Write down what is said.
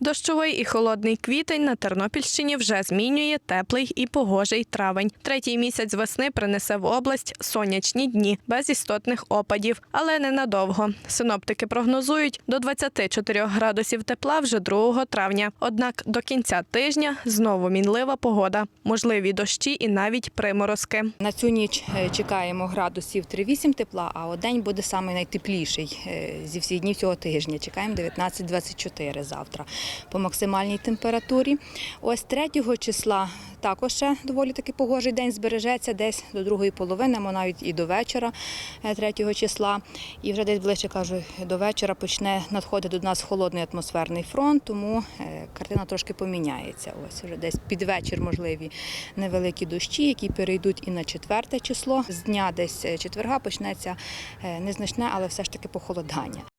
Дощовий і холодний квітень на Тернопільщині вже змінює теплий і погожий травень. Третій місяць весни принесе в область сонячні дні без істотних опадів, але ненадовго. Синоптики прогнозують до 24 градусів тепла вже 2 травня. Однак до кінця тижня знову мінлива погода, можливі дощі і навіть приморозки. На цю ніч е, чекаємо градусів 3-8 тепла, а день буде найтепліший е, зі всіх днів цього тижня. Чекаємо 19-24 завтра по максимальній температурі. Ось 3 числа також ще доволі таки погожий день збережеться десь до другої половини, або навіть і до вечора е, 3 числа. І вже десь ближче кажу, до вечора почне надходити до нас холодний атмосферний фронт, тому е, картина трошки поміняється. Ось вже десь під вечір можливі невеликі дощі, які перейдуть і на четверте число. З дня десь е, четверга почнеться е, незначне, але все ж таки похолодання.